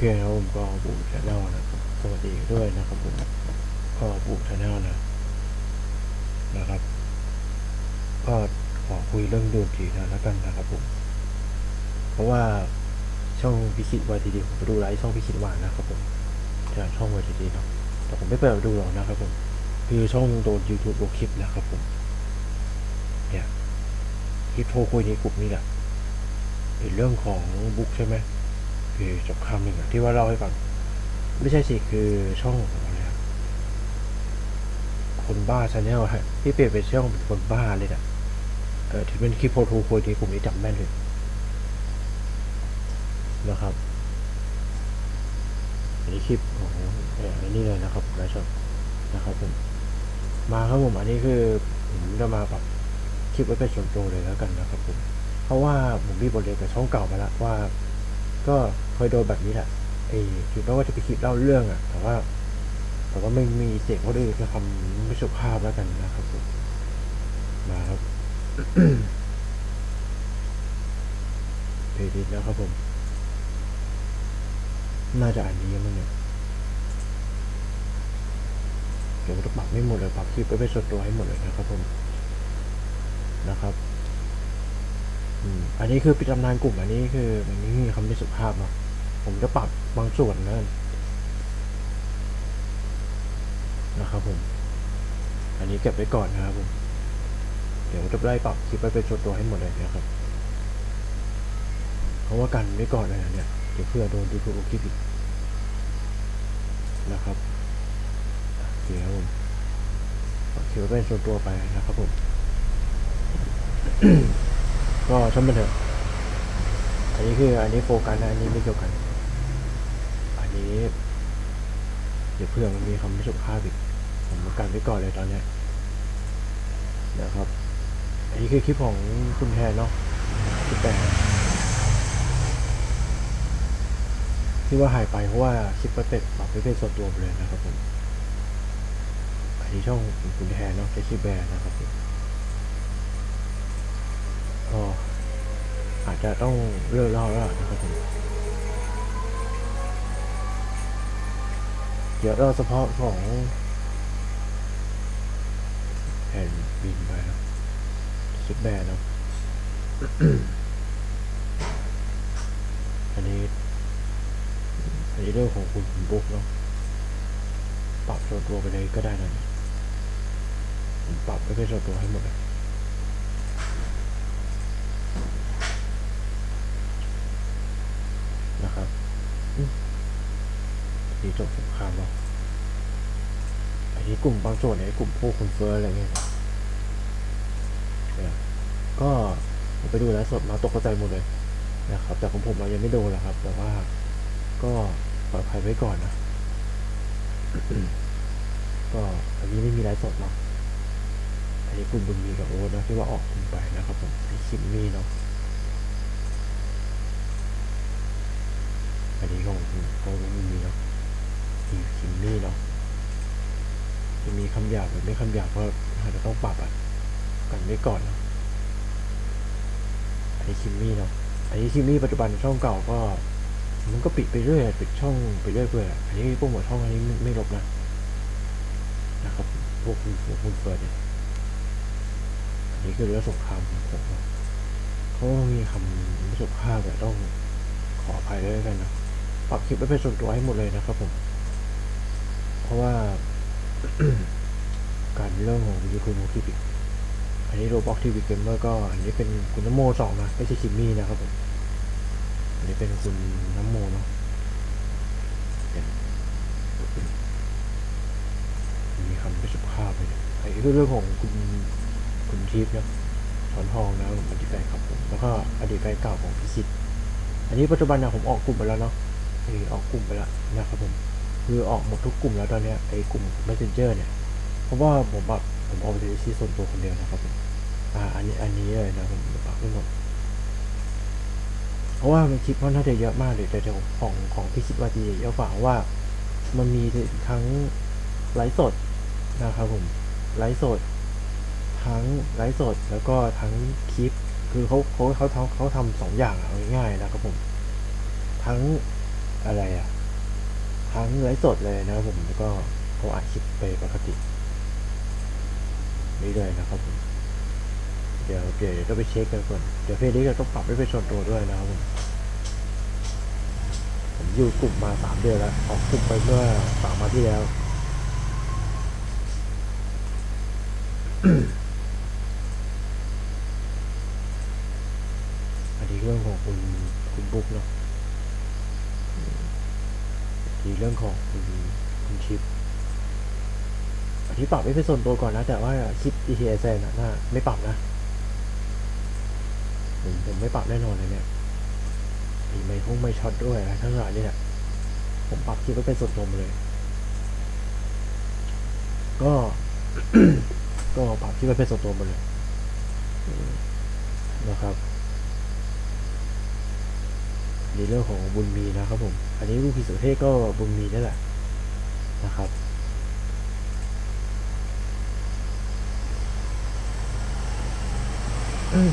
เคครับผมก็บูชาแนลนะครับสวัสดีด้วยนะครับผมก็บูชาแนลนะนะครับก็ขอคุยเรื่องดนตรีนะแล้วกันนะครับผม เพราะว่าช่องพิคิดวาทีดีผมไปดูไลฟ์ช่องพิคิดวานนะครับผมจากช่องวาทีดีเนาะแต่ผมไม่เปิดดูหรอกนะครับผมคือช่องโดน YouTube ลบคลิปนะครับผมเนี่ยคลิปโทรคุยในกลุ่มนี่แหละเห็นเรื่องของบุ๊กใช่ไหม คือจบคำหนึ่งที่ว่าเล่าให้ฟัง ไม่ใช่สิ คือช่องของอะไรครับคนบ้าชาแนลฮะที่เปลี่ยนเป็นช่องเป็นคนบ้าเลยนะเออที่เป็นคลิปโพทูโคที่ผมนี้จำแม่นเลยนะครับอันนี้คลิปของอออันนี้เลยนะครับผมนะชอบนะครับผมมาครับผมอันนี้คือผมจะมาปรับคลิปไว้เป็นส่วนตัวเลยแล้วกันนะครับผมเพราะว่าผมมีบทเรียนกับช่องเก่ามาแล้วว่า ก็ เคยโดนแบบนี้แหละไอ้ถึงแม้ว่าจะไปคิดเล่าเรื่องอะแต่ว่า แต่ว่าไม่มีเสียงคนอื่นคือคำไม่สุภาพแล้วกันนะครับผมมาครับเพลย์ลิแล้วครับผม น่าจะอันนี้มั้งเนี่ยเดี๋ยวจะปรับไม่หมดเลยปรับคลิปไปเป็นส่วนตัวให้หมดเลยนะครับผมนะครับอืมอันนี้คือปิดตำนานกลุ่มอันนี้คืออันนี้มีคำไม่สุภาพเนาะ ผมจะปรับบางส่วนนะนะครับผม อันนี้เก็บไว้ก่อนนะครับผม เดี๋ยวจะไล่ปรับคลิปไปเป็นส่วนตัวให้หมดเลยนะครับ เพราะว่ากันไว้ก่อนเลยนะเนี่ยเดี๋ยวเพื่อโดนดูถูกคลิปอีกนะครับเคครับผมปรับคลิปไว้เป็นส่วนตัวไปนะครับผม ก็ช่างมันเถอะอันนี้คืออันนี้โฟกัสนะอันนี้ไม่เกี่ยวกัน อันนี้เดี๋ยวเพื่อมันมีคำไม่สุภาพอีกผมกันไว้ก่อนเลยตอนนี้นะครับ อันนี้คือคลิปของคุณแทนเนาะคลิปแต่ที่ว่าหายไปเพราะว่าคลิปไปเป็ดปรับไปเป็นส่วนตัวไปเลยนะครับผมอันนี้ช่องคุณแทนเนาะใช้ชื่อแบรนด์นะครับผมก็อาจจะต้องเลิกเล่าแล้วนะครับผม เดี๋ยวเราเฉพาะของแผ่นบินไปนะชุดแบนเนาะอันนี้อันนี้เรื่องของคุณบุ๊กเนาะปรับส่วนตัวไปเลยก็ได้นะเนี่ยผมปรับไปเป็นส่วนตัวให้หมดเลย นะครับอืม นี่จบสงครามแล้วอันนี้กลุ่มบางส่วนเนี่ยกลุ่มพวกคนเฟอร์อะไรเงี้ยเนี่ยก็ไปดูแล้วสดมาตกใจหมดเลยนะครับ แต่ของผมเรายังไม่โดนหรอกครับ แต่ว่าก็ปลอดภัยไว้ก่อนนะ ก็อันนี้ไม่มีไลฟ์สดเนาะอันนี้กลุ่มบุญมีกับโอ๊ตนะที่ว่าออกกลุ่มไปนะครับผมไอคิมมี่เนาะอันนี้ของของไม่มีเนาะ คิมมี่เนาะจะมีคำหยาบหรือไม่คำหยาบก็อาจจะต้องปรับอะกันไว้ก่อนเนาะอันนี้คิมมี่เนาะไอ้คิมมี่ปัจจุบันช่องเก่าก็ มันก็ปิดไปเรื่อยปิดช่องไปเรื่อยเปื่อยอะอันนี้พวกหมดช่องอันนี้ไม่ลบนะนะครับพวกคุณพวกคุณเฟิร์สเนี่ยอันนี้คือเรื่องสงครามของผมเนาะเขามีคำไม่สุภาพแบบต้องขออภัยด้วยกันนะปรับคลิปไว้เป็นส่วนตัวให้หมดเลยนะครับผม เพราะว่าการเรื่องของยูทูบคลิปอีกอันนี้โรบอกทีวีเกมเมอร์ก็ อันนี้เป็นคุณน้ำโมสองนะไม่ใช่คิมมี่นะครับผมอันนี้เป็นคุณน้ำโมเนาะมีคำไม่สุภาพเลยนะอันนี้คือเรื่องของคุณคุณทิพย์เนาะถอนทองนะผมอดีตแฟนครับผมแล้วก็อดีตแฟนเก่าของพี่คิดอันนี้ปัจจุบันนะผมออกกลุ่มไปแล้วเนาะเออออกกลุ่มไปแล้วนะครับผม คือออกหมดทุกกลุ่มแล้วตอนนี้ไอ้กลุ่ม messenger เนี่ย เพราะว่าผมแบบผมเอาไปใช้ส่วนตัวคนเดียวนะครับผมอ่าอันนี้อันนี้เลยนะผมปรับไม่หมดเพราะว่ามันคิดว่าน่าจะเยอะมากเลยแต่ของของของที่คิดว่าจะเยอะกว่าเพราะว่า มันมีทั้งไลฟ์สดนะครับผมไลฟ์สด ทั้งไลฟ์สดแล้วก็ทั้งคลิป คือเขาเขาเขาทำเขาทำสองอย่างเอาง่ายๆนะครับผม ทั้งอะไรอะ ค้งไลฟ์สดเลยนะครับผมแล้วก็ก็อัดคลิปไปปกตินี่เลยนะครับผมเดี๋ยวเดี๋ยวเดี๋ยวไปเช็คกันก่อนเดี๋ยวเพจนี้เราต้องปรับให้เป็นส่วนตัวด้วยนะครับผมผมอยู่กลุ่มมาสามเดือนแล้วออกกลุ่มไปเมื่อสามวันที่แล้วอันนี้เรื่องของคุณคุณบุ๊กเนาะ ทีเรื่องของคุณคุณชิปอันนี้ปรับไม่เป็นส่วนตัวก่อนนะ แต่ว่าคลิป e t s n น่ะน่าไม่ปรับนะผมผมไม่ปรับแน่นอนเลยเนี่ยมีไม่คงไม่ช็อตด้วยนะทั้งหลายนี่แหละผมปรับคลิปไว้เป็นส่วนตัวเลย ก็ ก็ปรับคลิปไว้เป็นส่วนตัวหมดเลยนะครับ ในเรื่องของบุญมีนะครับผม อันนี้ลูกพิสุเทศก็บุญมีนั่นแหละนะครับอืม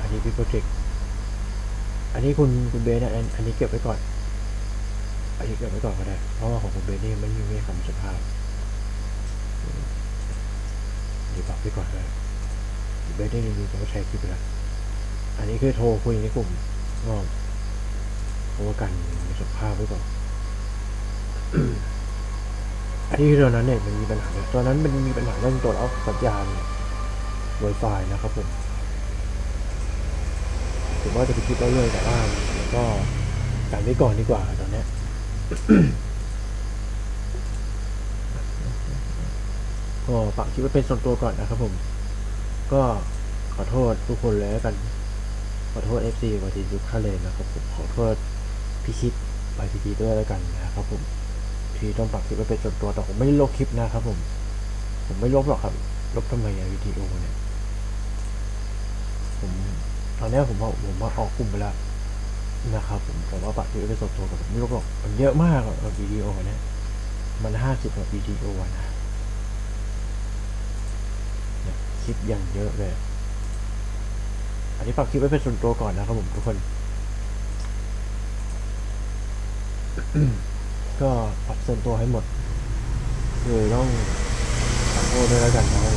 อันนี้เป็นโปรเจกต์อันนี้คุณคุณเบสนะอันอันนี้เก็บไว้ก่อน อันนี้เก็บไว้ก่อนก็ได้ เพราะว่าของคุณเบสนี่มันไม่มีคำสุภาพอืมอันนี้ปรับไว้ก่อนเลย เบสได้รีวิวผมก็ใช้คลิปไปแล้วอันนี้คือโทรคุยในกลุ่มก็เพราะว่ากันมีสุขภาพไว้ก่อนอันนี้คือตอนนั้นเนี่ยมันมีปัญหาเลยตอนนั้นมันมีปัญหาเรื่องตัวรับสัญญาณ Wi-Fi นะครับผมผมว่าจะไปคิดเรื่อยๆแต่ว่าก็กันไว้ก่อนดีกว่าตอนเนี้ยก็ฝากคลิปไว้เป็นส่วนตัวก่อนนะครับผม ก็ขอโทษทุกคนเลยแล้วกัน ขอโทษ FC กว่าที่ทุกท่าเลยนะครับผมขอโทษพี่คิดไปพีทีด้วยแล้วกันนะครับผมที่ต้องปรับคลิปไว้เป็นส่วนตัวแต่ผมไม่ลบคลิปนะครับผม ผมไม่ลบหรอกครับ ลบทำไมอะวิดีโอเนี่ยผมตอนนี้ผมว่าผมมาออกกลุ่มไปแล้วนะครับผมแต่ว่าปรับคลิปไว้เป็นส่วนตัวกับผมไม่ลบหรอกมันเยอะมากอะวิดีโอเนี่ยมันห้าสิบกว่าวิดีโอนะ เนี่ยค ลิปอย่างเยอะเลย อันนี้ฝากคลิปไว้เป็นส่วนตัวก่อนนะครับผมทุกคน ก็ปรับส่วนตัวให้หมดคือต้องขอโทษด้วยแล้วกันนะครับ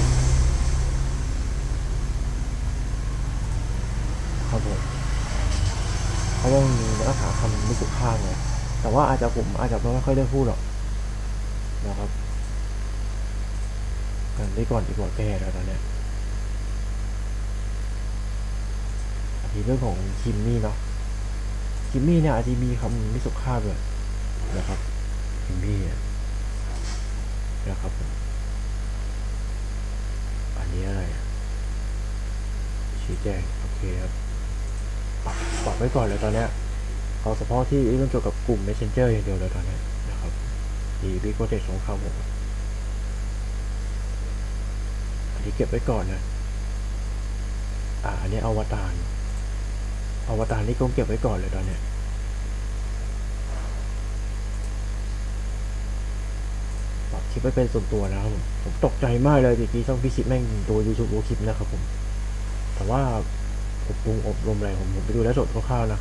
ครับผมเพราะว่ามีนื้อหาคำไม่สุภาพไงแต่ว่าอาจจะผมอาจจะไม่ค่อยได้พูดหรอกนะครับกันได้ก่อนดีกว่าแก้แล้วตอนเนี้ยอันนี้ เรื่องของคิมมี่เนาะคิมมี่เนี่ยอาจจะมีคำไม่สุภาพเลยนะครับคิมมี่นะครับผมอันนี้อะไรอะชี้แจงโอเคครับปรับปรับไว้ก่อนเลยตอนเนี้ยเอาเฉพาะที่เรื่องเกี่ยวกับกลุ่ม messenger อย่างเดียวเลยตอนเนี้ยนะครับดีบิ๊กโปรเจกต์สงครามผมอันนี้เก็บไว้ก่อนนะอ่าอันนี้อวตาร อวตารนี่ก็เก็บไว้ก่อนเลยตอนเนี้ยปรับคลิปไว้เป็นส่วนตัวนะครับผมผมตกใจมากเลยทีกี้ช่องพี่คิดแม่งดูยูทูบดูคลิปนะครับผม แต่ว่าอบรมอบรมอะไรผมผมไปดูแล้วสดคร่าวๆนะ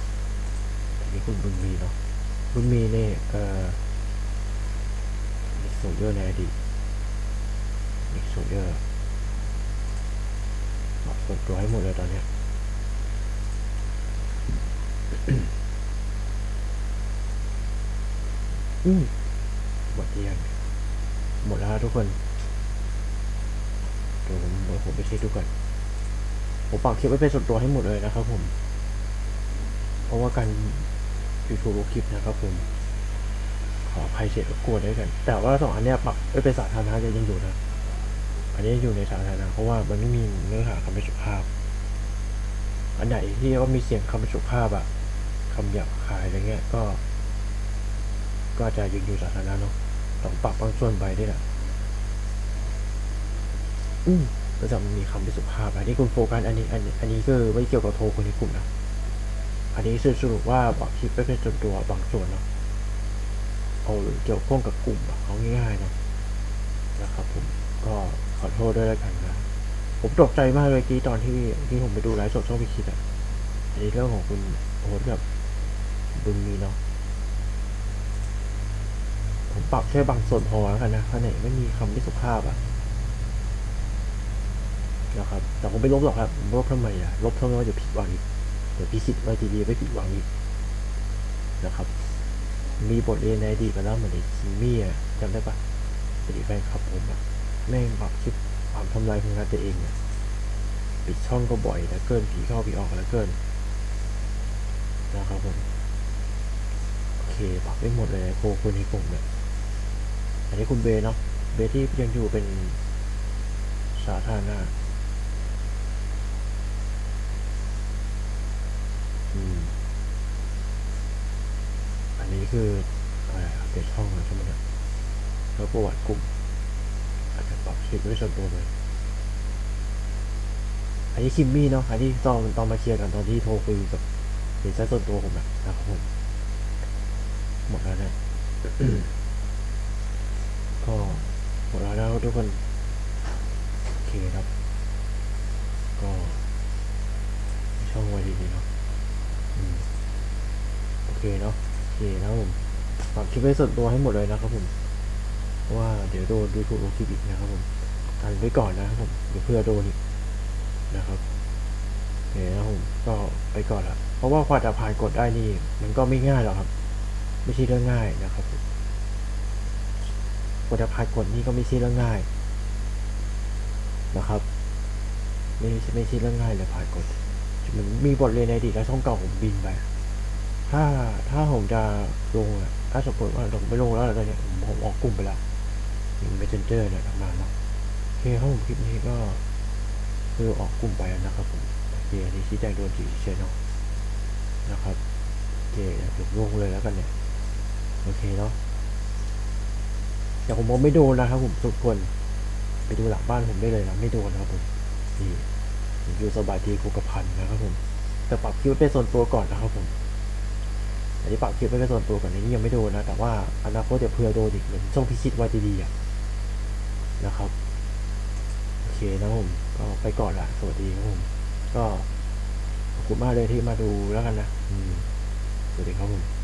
อันนี้คุณบุญมีเนาะบุญมีเนี่ยเอ่อโซเยอร์ในอดีตนิกโซเยอร์ปรับส่วนตัวให้หมดเลยตอนเนี้ย หมดหรือยังเนี่ยหมดแล้วทุกคนเดี๋ยวผมเดี๋ยวผมไปเช็คดูก่อนผมปรับคลิปไว้เป็นส่วนตัวให้หมดเลยนะครับผม เพราะว่าการยูทูบคลิปนะครับผม ขออภัยเสียรบกวนด้วยกัน แต่ว่าสองอันเนี้ยปรับไว้เป็นสาธารณะจะยังอยู่นะ อันนี้อยู่ในสาธารณะเพราะว่ามันไม่มีเนื้อหาคำไม่สุภาพ อันไหนที่ว่ามีเสียงคำไม่สุภาพอะ คำหยาบคายอะไรเงี้ยก็ ก็จะยังอยู่สาธารณะเนาะต้องปรับบางส่วนไปด้วยแหละอืมก็จะมีคำไม่สุภาพอันนี้คุณโฟกัสอันนี้อันนี้อันนี้ก็ไม่เกี่ยวกับโทรคนในกลุ่มนะอันนี้สรุปว่าบอกคลิปไม่เป็นส่วนตัวบางส่วนเนาะเอาเกี่ยวข้องกับกลุ่มเอาง่ายๆนะนะครับผมก็ขอโทษด้วยแล้วกันนะผมตกใจมากเลยกี้ตอนที่ที่ผมไปดูไลฟ์สดช่องพิคิดอะอันนี้เรื่องของคุณโอ๊ตกับ บุญมีเนาะผมปรับแค่บางส่วนพอแล้วกันนะข้างในไม่มีคำที่สุภาพอะนะครับแต่ผมไม่ลบหรอกครับลบทำไมอะลบเท่านั้นว่าเดี๋ยวผิดหวังอีกเดี๋ยวพิสิทธิ์ไว้ดีไม่ผิดหวังอีกนะครับ มีบทเรียนในอดีตมาแล้วเหมือนไอ้คิมมี่อะจำได้ปะอดีแฟนคลับผมอะแม่งปรับคลิปความทำลายของงานตัวเองเนี่ยปิดช่องก็บ่อยแล้วเกินผีเข้าผีออกแล้วเกินนะครับผม เคปรับได้หมดเลยโคคุณในกลุ่มเนี่ยอันนี้คุณเบย์เนาะเบย์ที่ยังอยู่เป็นสาธารณะอันนี้คืออะไรอัปเดช่องแล้วใช่ไหมเนี่ยแล้วประวัติกลุ่ม อาจจะปรับคลิปด้วยส่วนตัวเลยอันนี้คิมมี่เนาะอันนี้ตอนตอนมาเคลียร์กันตอนที่โทรคุยกับเห็นใจส่วนตัวผมนะครับผม หมดแล้วนะก็หมดแล้วนะทุกคน โอเคครับ ก็ช่องไว้ดีๆเนาะโอเคเนาะโอเคนะผมฝากคลิปไว้ส่วนตัวให้หมดเลยนะครับผมว่าเดี๋ยวโดนดูถูกลงคลิปอีกนะครับผมกันไว้ก่อนนะครับผมเดี๋ยวเพื่อโดนอีกนะครับโอเคนะครับผมก็ไปก่อนละเพราะว่ากว่าจะผ่านกฎได้นี่ มันก็ไม่ง่ายหรอกครับ ไม่ใช่เรื่องง่ายนะครับกว่าจะผ่านกฎนี่ก็ไม่ใช่เรื่องง่ายนะครับไม่ใช่ไม่ใช่เรื่องง่ายเลยผ่านกฎมันมีบทเรียนในอดีตแล้วช่องเก่าผมบินไป ถ้าถ้าผมจะลงอะถ้าสมมติว่าผมไม่ลงแล้วอะไรเนี่ยผมผมออกกลุ่มไปล้วยิงเมสเซนเจอร์เนี่ยทำงานเนาะโอเคครับผมคลิปนี้ก็ คือออกกลุ่มไปแล้วนะครับผมโอเคอันนี้ชี้แจงโดนจีเชนเนาะนะครับโอเคเดี๋ยวผมลงเลยแล้วกันเนี่ย โอเคเนาะแต่ผมบอกไม่โดนนะครับผมทุกคน ไปดูหลังบ้านผมได้เลยนะไม่โดนนะครับผมนี่อยู่สบายทีกูกระพันนะครับผมแต่ปรับคิวเป็นส่วนตัวก่อนนะครับผมอันนี้ปรับคิวเป็นส่วนตัวก่อนอันนี้ยังไม่โดนนะ แต่ว่าอนาคตเดี๋ยวเผื่อโดนอีกเหมือนช่องพิชิตวาดีๆอะนะครับโอเคนะผมก็ไปก่อนละสวัสดีครับผม ก็ขอบคุณมากเลยที่มาดูแล้วกันนะ อืมสวัสดีครับผม